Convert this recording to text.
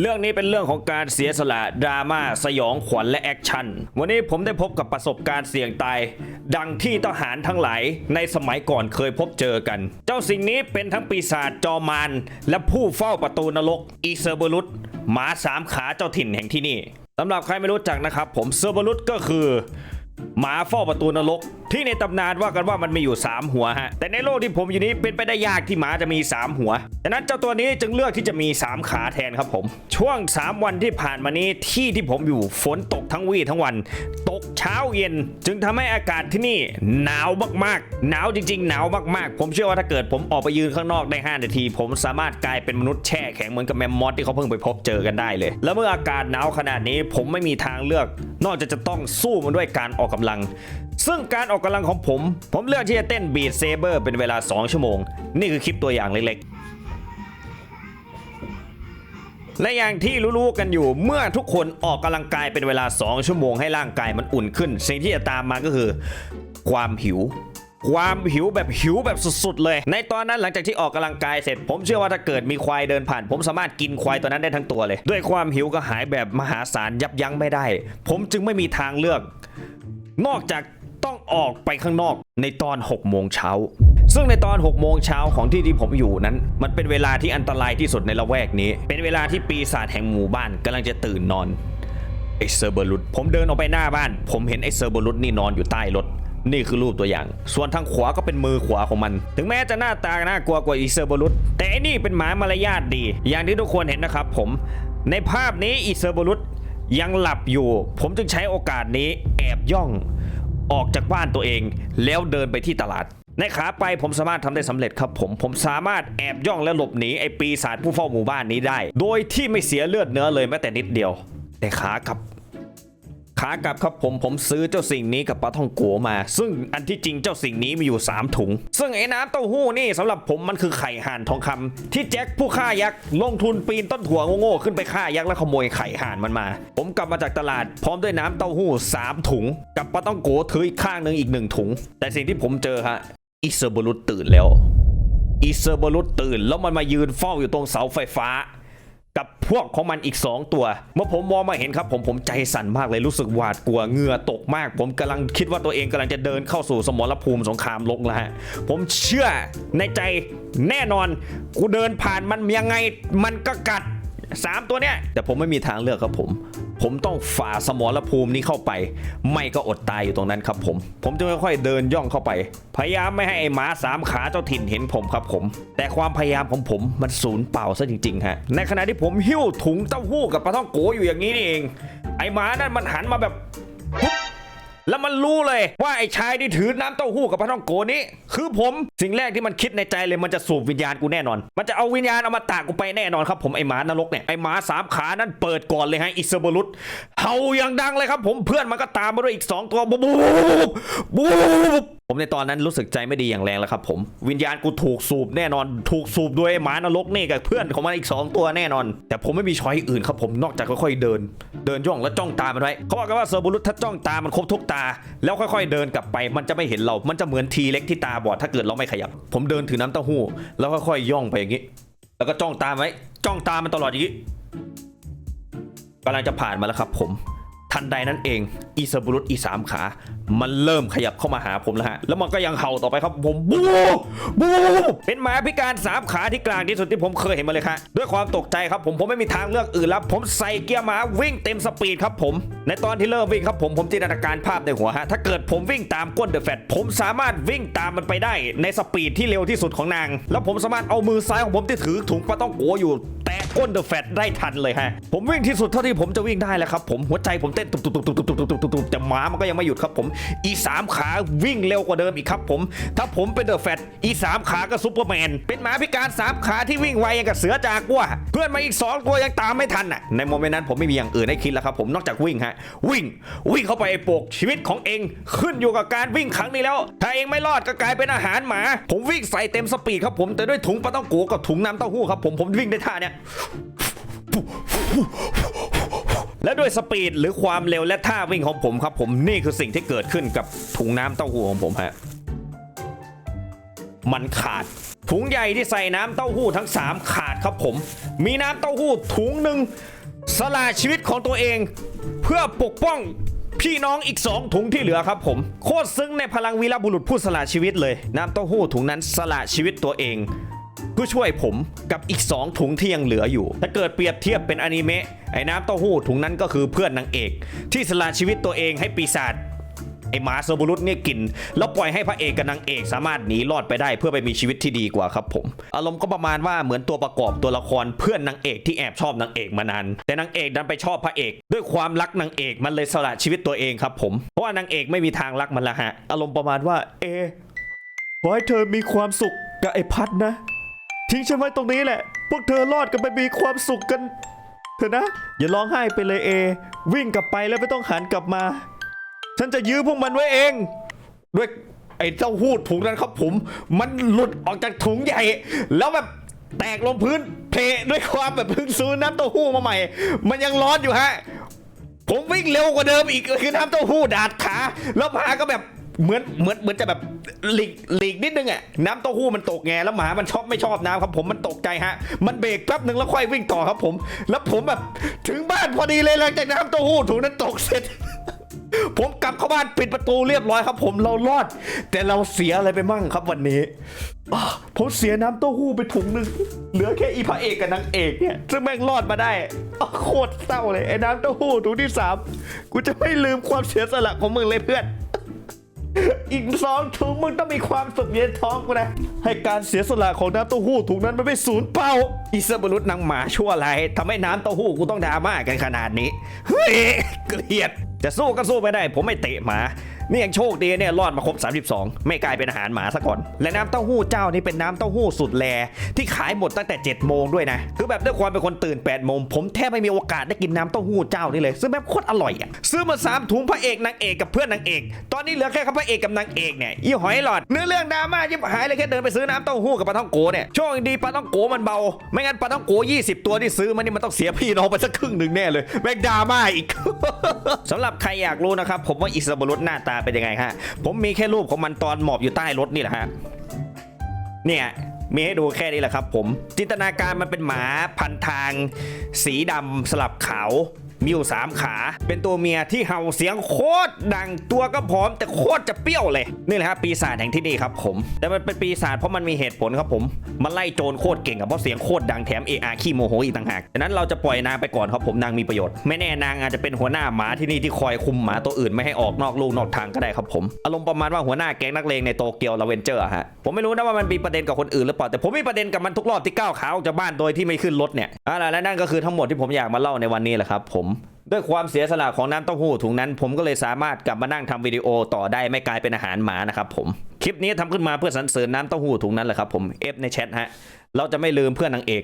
เรื่องนี้เป็นเรื่องของการเสียสละดราม่าสยองขวัญและแอคชั่น วันนี้ผมได้พบกับประสบการณ์เสี่ยงตาย ดังที่ทหารทั้งหลายในสมัยก่อนเคยพบเจอกัน เจ้าสิ่งนี้เป็นทั้งปีศาจจอมารและผู้เฝ้าประตูนรกอีเซอร์เบรุสหมาสามขาเจ้าถิ่นแห่งที่นี่สำหรับใครไม่รู้จักนะครับ ผมเซอร์เบรุสก็คือ หมาเฝ้าประตูนรกที่ในตำนานว่ากันว่ามันมีอยู่ 3 หัวฮะ แต่ในโลกที่ผมอยู่นี้เป็นไปได้ยากที่หมาจะมี 3 หัวดังนั้นเจ้าตัวนี้จึงเลือกที่จะมี 3 ขาแทนครับผม ช่วง 3 วันที่ผ่านมานี้ที่ที่ผมอยู่ฝนตกทั้งวี่ทั้งวัน ตกเช้าเย็น จึงทำให้อากาศที่นี่หนาวมากๆ หนาวจริง ๆ หนาวมากๆ ผมเชื่อว่าถ้าเกิดผมออกไปยืนข้างนอกได้ 5 นาที ผมสามารถกลายเป็นมนุษย์แช่แข็งเหมือนกับแมมมอสที่เขาเพิ่งไปพบเจอกันได้เลย แล้วเมื่ออากาศหนาวขนาดนี้ผมไม่มีทางเลือก นอกจากจะต้องสู้มันด้วยการออกกำลัง ซึ่งการออกกำลังของผม ผมเลือกที่จะเต้นบีดเซเบอร์เป็นเวลา 2 ชั่วโมง นี่คือคลิปตัวอย่างเล็กๆ และอย่างที่รู้ๆกันอยู่เมื่อทุกคนออกกำลังกายเป็นเวลา 2 ชั่วโมงให้ร่างกายมันอุ่นขึ้น สิ่งที่จะตามมาก็คือ ความหิวความหิวแบบหิวแบบสุดๆเลย ในตอนนั้นหลังจากที่ออกกำลังกายเสร็จ ผมเชื่อว่าถ้าเกิดมีควายเดินผ่าน ผมสามารถกินควายตัวนั้นได้ทั้งตัวเลย ด้วยความหิวก็หายแบบมหาศาลยับยั้งไม่ได้ ผมจึงไม่มีทางเลือก นอกจาก ต้องออกไปข้างนอกในตอน 6 โมงเช้า ซึ่งในตอน 6 โมงเช้าของที่ที่ผมอยู่นั้น มันเป็นเวลาที่อันตรายที่สุดในละแวกนี้ เป็นเวลาที่ปีศาจแห่งหมู่บ้านกำลังจะตื่นนอนไอเซอร์เบอรุตผมเดินออกไปหน้าบ้าน ผมเห็นไอเซอร์เบอรุตนี่นอนอยู่ใต้รถนี่คือรูปตัวอย่าง ส่วนทางขวาก็เป็นมือขวาของมัน ถึงแม้จะหน้าตาน่ากลัวกว่าอีเซอร์เบอรุตแต่อ้นี่เป็นหมามารยาทดี อย่างที่ทุกคนเห็นนะครับผม ในภาพนี้อีเซอร์เบอรุตยังหลับอยู่ ผมจึงใช้โอกาสนี้แอบย่อง ออกจากบ้านตัวเอง แล้วเดินไปที่ตลาด ในขาไปผมสามารถทำได้สำเร็จครับผม ผมสามารถแอบย่องและหลบหนีไอ้ปีศาจผู้เฝ้าหมู่บ้านนี้ได้ โดยที่ไม่เสียเลือดเนื้อเลยแม้แต่นิดเดียว แต่ขากลับ ขากลับครับผมผมซื้อเจ้าสิ่งนี้กับปลาท่องโกมา ซึ่งอันที่จริงเจ้าสิ่งนี้มีอยู่ 3 ถุง ซึ่งไอ้น้ำเต้าหู้นี่สำหรับผมมันคือไข่ห่านทองคำที่แจ็คผู้ฆ่ายักษ์ลงทุนปีนต้นถั่วโง่ๆขึ้นไปฆ่ายักษ์แล้วขโมยไข่ห่านมันมา ผมกลับมาจากตลาดพร้อมด้วยน้ำเต้าหู้ 3 ถุง กับปลาต้องโกถืออีกข้างหนึ่งอีกหนึ่งถุง แต่สิ่งที่ผมเจอฮะอิเซอร์บรุตตื่นแล้วอิเซอร์บรุตตื่นแล้วมันมายืนเฝ้าอยู่ตรงเสาไฟฟ้า กับพวกของมันอีก 2 ตัว เมื่อผมมองมาเห็นครับผมผมใจสั่นมากเลยรู้สึกหวาดกลัวเหงื่อตกมาก ผมกำลังคิดว่าตัวเองกำลังจะเดินเข้าสู่สมรภูมิสงครามโลกแล้วฮะผมเชื่อในใจแน่นอน กูเดินผ่านมันยังไงมันก็กัด 3 ตัวเนี้ยแต่ผมไม่มีทางเลือกครับผม ผมต้องฝ่าสมรภูมินี้เข้าไป ไม่ก็อดตายอยู่ตรงนั้นครับผม ผมจะค่อยๆเดินย่องเข้าไป พยายามไม่ให้ไอ้หมาสามขาเจ้าถิ่นเห็นผมครับผม แต่ความพยายามของผมมันสูญเปล่าซะจริงๆฮะ ในขณะที่ผมหิ้วถุงเต้าหู้กับปลาท่องโกอยู่อย่างนี้นี่เอง ไอ้หมานั่นมันหันมาแบบปุ๊บ แล้วมันรู้เลยว่าไอ้ชายที่ถือน้ำเต้าหู้กับพระท้องโกนี้ คือผมสิ่งแรกที่มันคิดในใจเลยมันจะสูบวิญญาณกูแน่นอน มันจะเอาวิญญาณเอามาตากกูไปแน่นอนครับผมไอ้หมานรกเนี่ยไอ้หมาสามขานั่นเปิดก่อนเลยฮะอิสเบรุตเฮาอย่างดังเลยครับผมเพื่อนมันก็ตามมาด้วยอีก 2 ตัวบูบบูบบูบ ผมในตอนนั้นรู้สึกใจไม่ดีอย่างแรงแล้วครับผม วิญญาณกูถูกสูบแน่นอน ถูกสูบด้วยหมานรกนี่กับเพื่อนของมันอีก 2 ตัวแน่นอน แต่ผมไม่มีช้อยอื่นครับผมนอกจากค่อยๆเดิน เดินย่องแล้วจ้องตามันไว้เขาบอกกันว่าเซอร์บูรุตถ้าจ้องตามันครบทุกตา แล้วค่อยๆเดินกลับไป มันจะไม่เห็นเรา มันจะเหมือนทีเล็กที่ตาบอดถ้าเกิดเราไม่ขยับ ผมเดินถือน้ำเต้าหู้แล้วค่อยๆย่องไปอย่างนี้ แล้วก็จ้องตามไว้ จ้องตามันตลอดอย่างนี้กำลังจะผ่านมาแล้วครับผม ทันใดนั้นเองอีซอร์บุรุษอีสามขา มันเริ่มขยับเข้ามาหาผมแล้วฮะ แล้วมันก็ยังเห่าต่อไปครับผมบูบูเป็นหมาพิการสามขาที่กลางที่สุดที่ผมเคยเห็นมาเลยครับด้วยความตกใจครับผมผมไม่มีทางเลือกอื่นแล้ว ผมใส่เกียร์หมาวิ่งเต็มสปีดครับผม ในตอนที่เริ่มวิ่งครับผมผมจินตนาการภาพในหัวฮะ ถ้าเกิดผมวิ่งตามก้นเดอะแฟตผมสามารถวิ่งตามมันไปได้ในสปีดที่เร็วที่สุดของนาง แล้วผมสามารถเอามือซ้ายของผมที่ถือถุงปลาต้องโกอยู่ แตะ ก้นเดอะแฟตได้ทันเลยฮะ ผมวิ่งที่สุดเท่าที่ผมจะวิ่งได้แล้วครับผมหัวใจผมเต้นตุบตุบตุบตุบตุบตุบตุบตุบตุบแต่หมามันก็ยังไม่หยุดครับผมอีสามขาวิ่งเร็วกว่าเดิมอีกครับผม ถ้าผมเป็นเดอะแฟตอีสามขาก็ซุปเปอร์แมนเป็นหมาพิการสามขาที่วิ่งไวอย่างกับเสือจากัวเพื่อนมาอีกสองตัวยังตามไม่ทันอะในโมเมนต์นั้นผมไม่มีอย่างอื่นให้คิดแล้วครับผมนอกจากวิ่งฮะวิ่ง วิ่งเข้าไปไอ้ปกชีวิตของเองขึ้นอยู่กับการวิ่งครั้งนี้แล้ว ถ้าเองไม่รอดก็กลายเป็นอาหารหมา ผมวิ่งใส่เต็มสปีดครับผมแต่ด้วยถุงปลาต้องโกกับถุงน้ำเต้าหู้ครับผมผมวิ่งได้ท่าเนี้ยและด้วยสปีดหรือความเร็วและท่าวิ่งของผมครับผมนี่คือสิ่งที่เกิดขึ้นกับถุงน้ำเต้าหู้ของผมฮะมันขาด ถุงใหญ่ที่ใส่น้ำเต้าหู้ทั้ง 3 ขาดครับผม มีน้ำเต้าหู้ถุงหนึ่งสละชีวิตของตัวเอง เพื่อปกป้องพี่น้องอีกสองถุงที่เหลือครับผม โคตรซึ้งในพลังวีรบุรุษผู้สละชีวิตเลย น้ำเต้าหู้ถุงนั้นสละชีวิตตัวเองเพื่อช่วยผมกับอีก 2 ถุงที่ยังเหลืออยู่ ถ้าเกิดเปรียบเทียบเป็นอนิเมะไอ้น้ำเต้าหู้ถุงนั้นก็คือเพื่อนนางเอก ที่สละชีวิตตัวเองให้ปีศาจ ไอ้หมาเซอร์บุรุษเนี่ยกิน แล้วปล่อยให้พระเอกกับนางเอกสามารถหนีรอดไปได้เพื่อไปมีชีวิตที่ดีกว่าครับผม อารมณ์ก็ประมาณว่าเหมือนตัวประกอบตัวละครเพื่อนนางเอกที่แอบชอบนางเอกมานาน แต่นางเอกดันไปชอบพระเอก ด้วยความรักนางเอกมันเลยสละชีวิตตัวเองครับผม เพราะว่านางเอกไม่มีทางรักมันละฮะ อารมณ์ประมาณว่า เอขอให้เธอมีความสุขกับไอ้พัดนะ ทิ้งฉันไว้ตรงนี้แหละ พวกเธอรอดกันไปมีความสุขกันเถอะนะ อย่าร้องไห้ไปเลยเอ วิ่งกลับไปแล้วไม่ต้องหันกลับมา ฉันจะยื้อพวกมันไว้เอง ด้วยไอ้เจ้าหูดถุงนั้นครับผม มันหลุดออกจากถุงใหญ่ แล้วแบบแตกลงพื้นเพลด้วยความแบบเพิ่งซื้อน้ำเต้าหู้มาใหม่ มันยังร้อนอยู่ฮะ ผมวิ่งเร็วกว่าเดิมอีกคือน้ำเต้าหู้ดาดขา แล้วหมาก็แบบเหมือนเหมือนเหมือนจะแบบหลีกหลีกนิดนึงอะน้ำเต้าหู้มันตกไงแล้วหมามันชอบไม่ชอบน้ำครับผมมันตกใจฮะ มันเบรกแป๊บหนึ่งแล้วค่อยวิ่งต่อครับผม แล้วผมแบบถึงบ้านพอดีเลยหลังจากน้ำเต้าหู้ถุงนั้นตกเสร็จ ผมกลับเข้าบ้านปิดประตูเรียบร้อยครับผมเรารอด แต่เราเสียอะไรไปมั่งครับวันนี้ผมเสียน้ำเต้าหู้ไปถุงหนึ่งเหลือแค่อีพระเอกกับนางเอกเนี่ยซึ่งแม่งรอดมาได้โคตรเศร้าเลยไอ้น้ำเต้าหู้ถุงที่สามกูจะไม่ลืมความเสียสละของมึงเลยเพื่อน อีกสองถุงมึงต้องมีความสุขเย็นท้องกูนะ ให้การเสียสละของน้ำเต้าหู้ถุงนั้นมันไม่สูญเปล่าอิสบุรุษนางหมาชั่วไรายทำให้น้ำเต้าหู้กูต้องดราม่ากันขนาดนี้ เฮ้ย เกลียด จะสู้ก็สู้ไม่ได้ ผมไม่เตะหมา นี่ยังโชคดีเนี่ยรอดมาครบ 32 ไม่กลายเป็นอาหารหมาซะก่อน และน้ำเต้าหู้เจ้านี่เป็นน้ำเต้าหู้สุดแล ที่ขายหมดตั้งแต่7โมงด้วยนะ คือแบบด้วยความเป็นคนตื่น8โมงผมแทบไม่มีโอกาสได้กินน้ำเต้าหู้เจ้านี่เลย ซึ่งแบบโคตรอร่อยอะซื้อมา3ถุงพระเอกนางเอกกับเพื่อนนางเอก ตอนนี้เหลือแค่พระเอกกับนางเอกเนี่ยอีหอยหลอดเนื้อเรื่องดราม่ายิบหายเลยแค่เดินไปซื้อน้ำเต้าหู้กับปลาท่องโกเนี่ยโชคดีปลาท่องโกมันเบา ไม่งั้นปลาท่องโก 20 ตัวที่ซื้อมานี่มันต้องเสียพี่น้องไปสักครึ่งหนึ่งแน่เลยแม่งดราม่าอีกสำหรับใครอยากรู้นะครับผมว่าอิสบรุษหน้าตาเป็นยังไงฮะ ผมมีแค่รูปของมันตอนหมอบอยู่ใต้รถนี่แหละฮะ เนี่ยมีให้ดูแค่นี้แหละครับผม จินตนาการมันเป็นหมาพันทาง สีดำสลับขาว มีอยู่สามขา เป็นตัวเมียที่เห่าเสียงโคตรดังตัวก็ผอมแต่โคตรจะเปรี้ยวเลย นี่แหละครับปีศาจแห่งที่นี่ครับผม แต่มันเป็นปีศาจเพราะมันมีเหตุผลครับผม มันไล่โจรโคตรเก่งอะเพราะเสียงโคตรดังแถมเออาขี้โมโหอีกต่างหากดังนั้นเราจะปล่อยนางไปก่อนครับผมนางมีประโยชน์ ไม่แน่นางอาจจะเป็นหัวหน้าหมาที่นี่ที่คอยคุมหมาตัวอื่นไม่ให้ออกนอกลูกนอกทางก็ได้ครับผม อารมณ์ประมาณว่าหัวหน้าแก๊งนักเลงในโตเกียวลาเวนเจอร์ฮะ ผมไม่รู้นะว่ามันมีประเด็นกับคนอื่นหรือเปล่า แต่ผมมีประเด็นกับมันทุกรอบที่ก้าวขาออกจากบ้านโดยที่ไม่ขึ้นรถเนี่ยอ่าและนั่นก็คือทั้งหมดที่ผมอยากมาเล่าในวันนี้แหละครับผม ด้วยความเสียสละของน้ำเต้าหู้ถุงนั้น ผมก็เลยสามารถกลับมานั่งทำวิดีโอต่อได้ไม่กลายเป็นอาหารหมานะครับผมคลิปนี้ทำขึ้นมาเพื่อสรรเสริญน้ำเต้าหู้ถุงนั้นแหละครับผมเอฟในแชทฮะเราจะไม่ลืมเพื่อนนางเอก